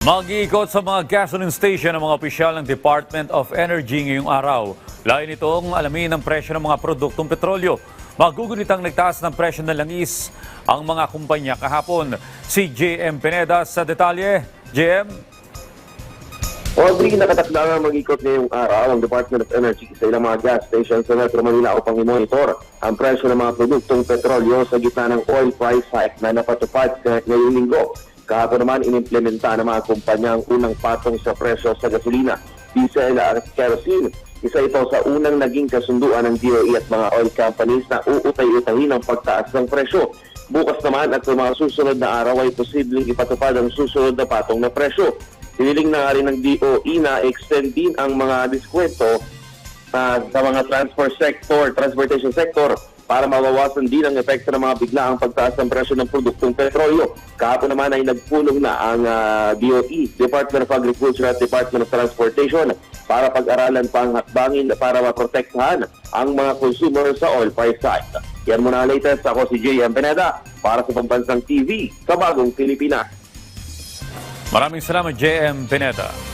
Mag-iikot sa mga gasoline station ng mga opisyal ng Department of Energy ngayong araw. Layo nitong alamin ang presyo ng mga produktong petrolyo. Magugunitang nagtaas ng presyo ng langis ang mga kumpanya kahapon. Si JM Pineda sa detalye. JM? Audrey, nakatakda nga mag-ikot ngayong araw ang Department of Energy sa ilang mga gas stations sa Metro Manila upang i-monitor ang presyo ng mga produktong petrolyo sa gitna ng oil price hike na napatupad ngayong linggo. Kahapon naman inimplementa ng mga kumpanya ang unang patong sa presyo sa gasolina, diesel at kerosene. Isa ito sa unang naging kasunduan ng DOE at mga oil companies na uutay-utahin ang pagtaas ng presyo. Bukas naman at sa mga susunod na araw ay posibleng ipatupad ang susunod na patong na presyo. Hiniling na nga rin ng DOE na extend din ang mga diskwento ah, sa mga transport sector, transportation sector para mabawasan din ang epekto ng mga biglaang pagtaas ng presyo ng produktong petrolyo. Kahapon naman ay nagpulong na ang ah, DOE, Department of Agriculture at Department of Transportation para pag-aralan pa ang hakbangin para maprotektahan ang mga consumer sa oil price hike. Yan muna ang latest. Ako si JM Pineda para sa Pambansang TV sa Bagong Pilipinas. Maraming salamat JM Pineda.